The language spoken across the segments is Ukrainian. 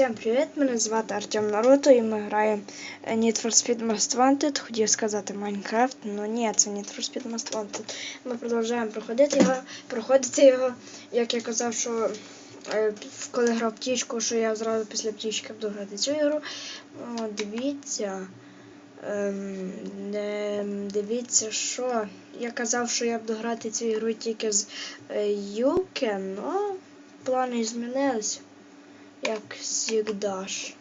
Всім привіт! Мене звати Артем Наруто і ми граємо е, Need for Speed Most Wanted. Хотів сказати Minecraft, але ні, це Need for Speed Most Wanted. Ми продовжуємо проходити його, проходити його. Як я казав, що е, коли грав птічку, що я зразу після птічки буду грати цю ігру. О, дивіться. Ем, дивіться, що я казав, що я буду грати цю ігру тільки з е, Юке, але плани змінилися як завжди ж.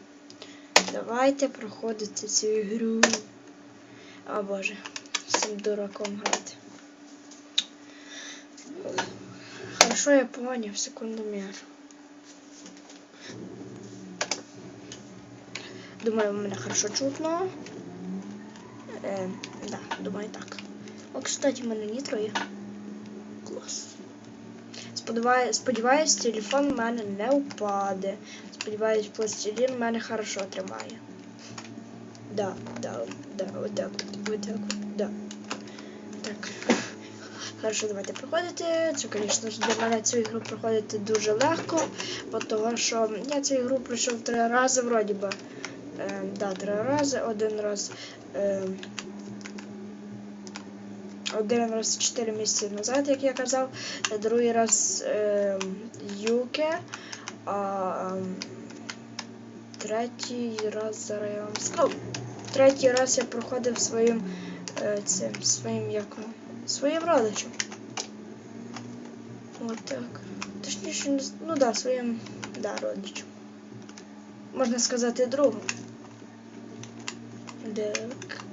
Давайте проходити цю ігру. О боже, з цим дураком грати. Хорошо, я поняв, секундомір. Думаю, мене хорошо чутно. Е, да, думаю так. О, кстати, мене нітро є. Клас. Сподіваюсь, телефон в мене не впаде. Сподіваюсь, пластилін в мене хорошо тримає. Да, да, да, отак, от, отак, да. Так. Хорошо, давайте проходити. Це, звісно для мене цю ігру проходити дуже легко, бо того, що я цю ігру пройшов три рази, вроді би. Е, да, три рази, один раз. Е, один раз 4 місяці назад, як я казав, другий раз е, Юке, а ем, третій раз зараз я вам скажу. Третій раз я проходив своїм е, цим своїм як своїм родичем. От так. Точніше, ну да, своїм да, родичем. Можна сказати другом. Так,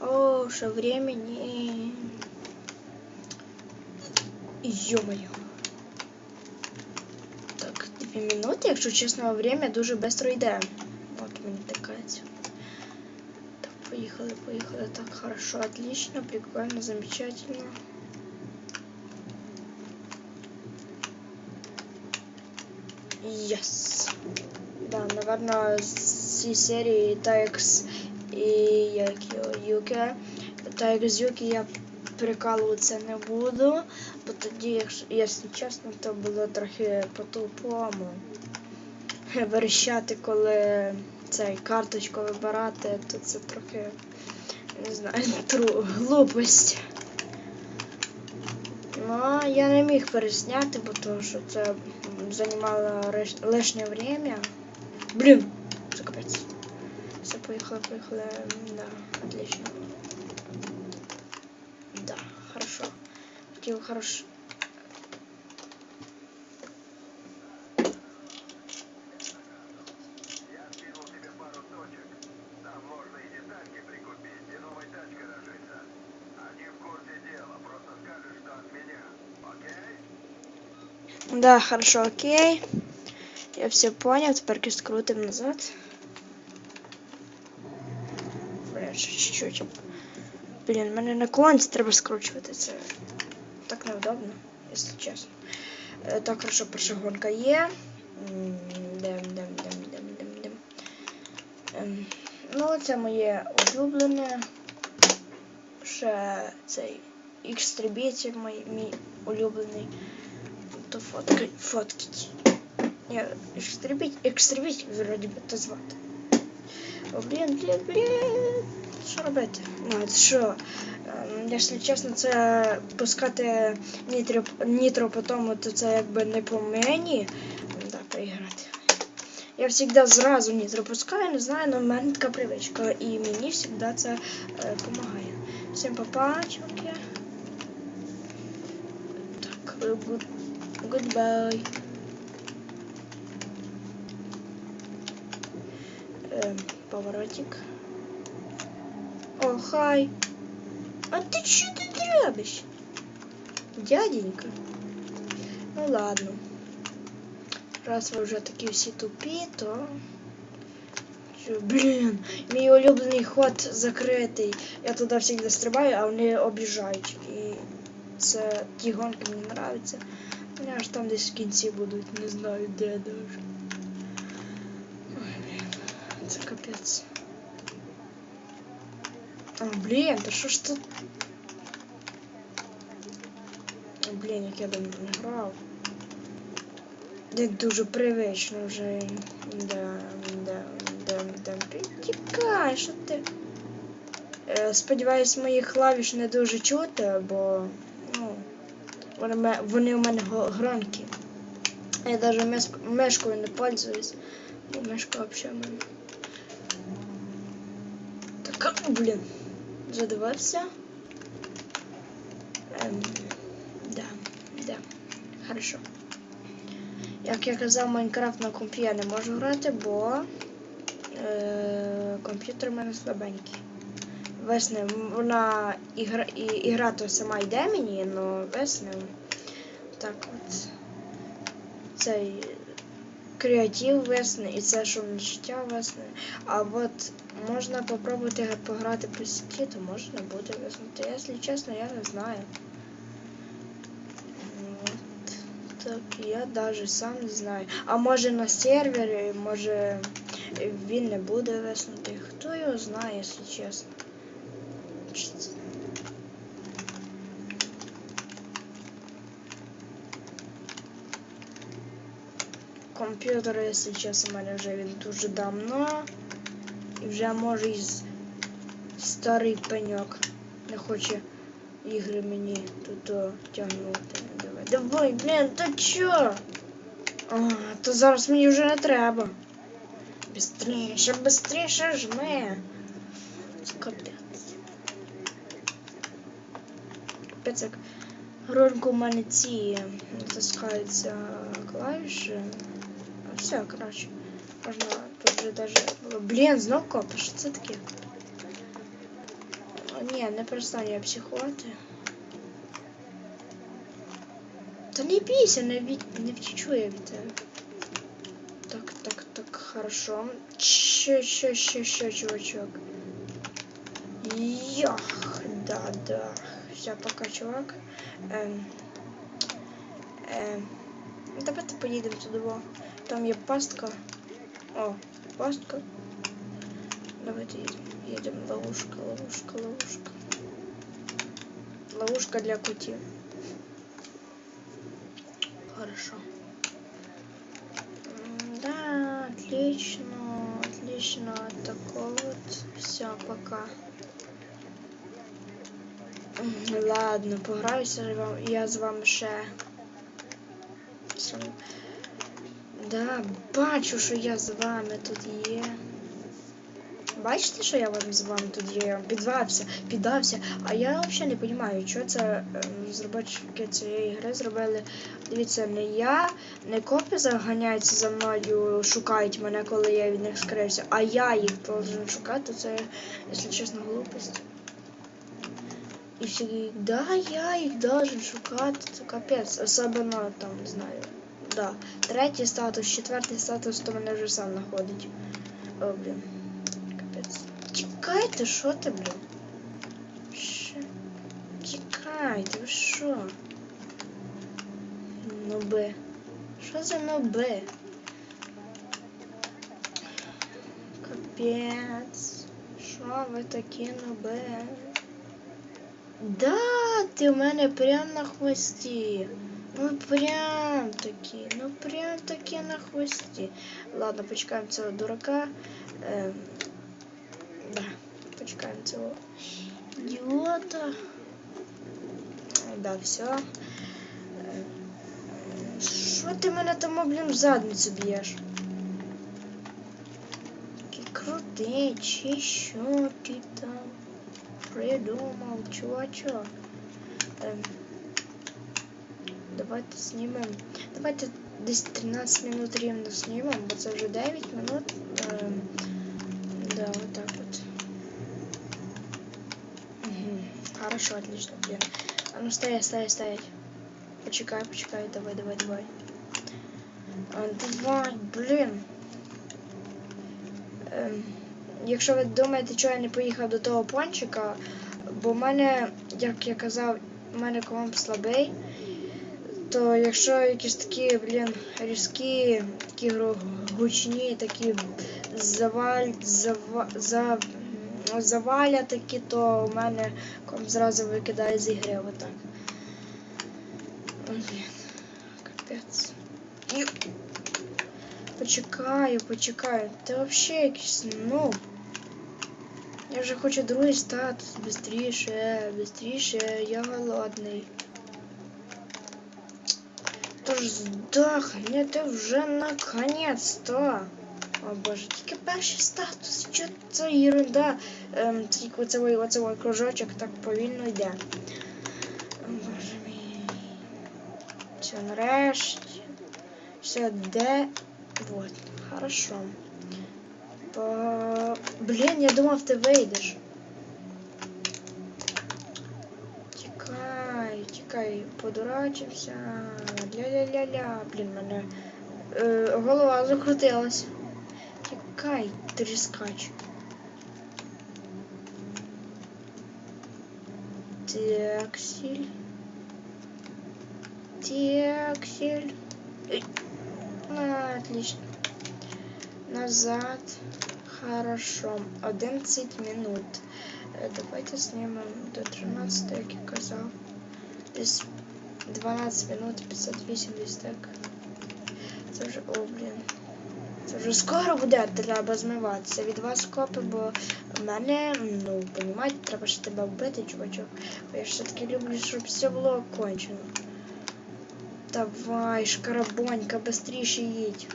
О, что времени. Ё-моё. Так, дві минути, якщо чесно, время дуже швидко йде. От мені такається. Так, поїхали, поїхали. Так, хорошо, отлично, прикольно, замечательно. Yes. Да, наверное, з цієї серії Тайкс і Юке. Так з Юки я прикалуватися не буду, бо тоді, якщо, якщо чесно, то було трохи по-тупому. Верещати, коли цей карточку вибирати, то це трохи, не знаю, глупость. Ну, я не міг пересняти, бо то, що це займало лишнее время. Блин, все капец. Все, поехало, поехало. Да, отлично. Да, хорошо. такие хорошо. Да, хорошо, окей. Я все понял, тепер скрутим назад. Бля, ще чуть-чуть. Блін, мене на колонці треба скручувати. Це так неудобно, якщо чесно. Е, Так, хорошо, перша гонка є. Дем, дем, дем, дем, дем, дем. Ем, Ну, це моє улюблене. Ще цей X-трибітель мій, мій улюблений. То фотки, фоткіть. Я екстребіть, екстребіть, вроді би то звати. О, блін, блін, блін. Що робити? Ну, це що? Якщо чесно, це пускати нітро, нітро по тому, то це якби не по мені. Да, поіграти. Я завжди зразу нітро пускаю, не знаю, але в мене така привичка. І мені завжди це допомагає. Всім папа, чуваки. Так, good, goodbye. Ем, поворотик. О, хай. А ти що тут робиш? Дяденька. Ну ладно. Раз ви вже такі всі тупі, то. Що, блін, мій улюблений ход закритий. Я туди завжди стрибаю, а вони об'їжджають. І це ті гонки мені подобаються. Вони аж там десь в кінці будуть, не знаю де даже. Ой, блін. Це капець. А, блін, та що ж тут? О, Блін, як я давно не грав. Де дуже привично вже. Да, да, да, да. Тікай, що ти? Е, Сподіваюсь, моїх клавіш не дуже чути, бо вони, у мене громкі. Я навіть мешкою не пользуюсь. Бо мешка взагалі в мене. Так, блін. Задавався. Ем, да, да. Хорошо. Як я казав, Майнкрафт на компі я не можу грати, бо е, комп'ютер у мене слабенький. Весне, вона ігра, і, ігра то сама йде мені, але весне. Так от. Цей креатив весне і це шумне життя весне. А от можна попробувати пограти по сіті, то можна буде визнати. Якщо чесно, я не знаю. От. Так, я навіть сам не знаю. А може на сервері, може він не буде виснути. Хто його знає, якщо чесно. Чи це- Комп'ютер, якщо чесно, у мене вже він дуже давно. І вже може і з- старий пеньок не хоче ігри мені тут о, тягнути. Давай, давай, блін, та чо? А, то зараз мені вже не треба. Бистріше, бистріше жми. Капець. Капець, як громко у мене ці натискаються. Все, коротше. Можна тут вже даже. Блін, знов копи, що це не перестань я психувати. Та не бійся, не, від... не втічу я від. Так, так, так, хорошо. Ще, ще, ще, ще, чувачок. Йох, да, да. Все, пока, чувак. Ем, ем, давайте поїдемо туди. во. Там є пастка. О, пастка. Давайте їдемо. Їдемо. Ловушка, ловушка, ловушка. Ловушка для котів. Хорошо. М, Да, отлично, отлично. Так вот, все, пока. Ладно, пограюся я з вами ще. Да, бачу, що я з вами тут є. Бачите, що я вам з вами тут є? Підвався, піддався. А я взагалі не розумію, що це ем, розробники цієї гри зробили. Дивіться, не я, не копи заганяються за мною, шукають мене, коли я від них скрився, а я їх должен шукати, це, якщо чесно, глупость. І всі, да, я їх должен шукати, це капець. Особливо там, не знаю. Да. Третій статус, четвертий статус, то мене вже сам знаходить. О, блін. Капець. Тікайте, що ти, блін? Що? Тікайте, ви що? Ноби. Що за ноби? Капець. Що ви такі ноби? Да, ти в мене прям на хвості. Ну прям такі, ну прям такі на хвості. Ладно, почекаємо цього дурака. Ем, да, почекаємо цього ідіота. Да, все. Що ти мене там, блін, в задницю б'єш? Такий крутий, чи що ти там придумав, чувачок? Ем, Давайте знімемо. Давайте десь 13 минут рівно знімемо, бо це вже 9 минут. Ем, да, вот так вот. Угу. Хорошо, отлично, блин. А ну стоять, стоять, стоять. Почекай, почекай, давай, давай, давай. А, давай, блін. Ем, Якщо ви думаєте, чого я не поїхав до того пончика, бо в мене, як я казав, в мене комп слабий. то якщо якісь такі, блін, різкі, такі гучні, такі заваль, зава, за, заваля такі, то у мене комп зразу викидає з ігри отак. О, Блін, капець. Почекаю, почекаю. Ти взагалі якийсь, ну. Я вже хочу другий статус. Бистріше, бистріше, я голодний. Тож здохни ти вже наконець-то. О боже, тільки перший статус. Що це ерунда? Ем, тільки оцей, оцей кружочок так повільно йде. О, Боже мій. Все, нарешті. Все, де? Вот, хорошо. Блін, я думав, ти вийдеш. Тікай, тікай, подурачився. Ля-ля-ля-ля. Блін, мене е, голова закрутилась. Тікай, тріскач. Тексель. Тексель. А, отлично. Назад. Хорошо. 11 минут. Е, Давайте знімемо до 13, як я казав. Десь 12 минут 58 десь так. Це вже, о, блін. Це вже скоро буде, треба змиватися від вас копи, бо в мене, ну, понімаєте, треба ж тебе вбити, чувачок. Бо я ж все-таки люблю, щоб все було окончено. Давай, шкарабонька, быстріше їдь.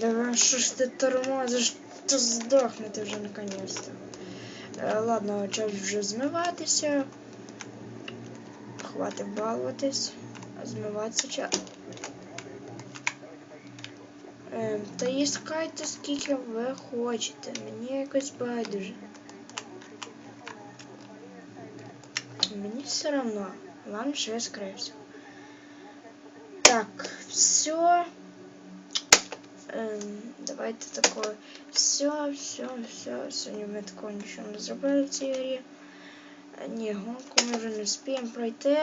Давай, що ж ти тормозиш? То здохнути вже наконец-то. Е, ладно, час вже змиватися. Хватить балуватись. Змиватися час. Та іскайте скільки ви хочете. Мені якось байдуже. Мені все одно. Вам що я скрився. Так, все. Ем, давайте такое. Все, все, все. Сьогодні ми такого нічого не зробили в цій грі. Е, Ні, гонку ми вже не вспіємо пройти.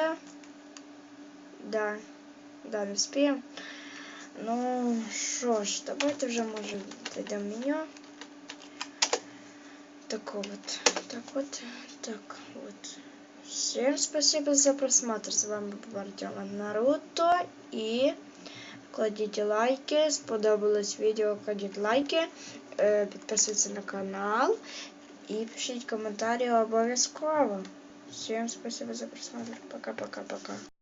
Да, да, не вспіємо. Ну що ж, давайте вже може дійдемо в меню. Так вот, так вот, так вот. Всем спасибо за просмотр. С вами був Артем Наруто. І кладіть лайки. Сподобалось відео, кладіть лайки. Е, Підписуйтесь на канал. І пишіть коментарі обов'язково. Всем спасибо за просмотр. Пока-пока-пока.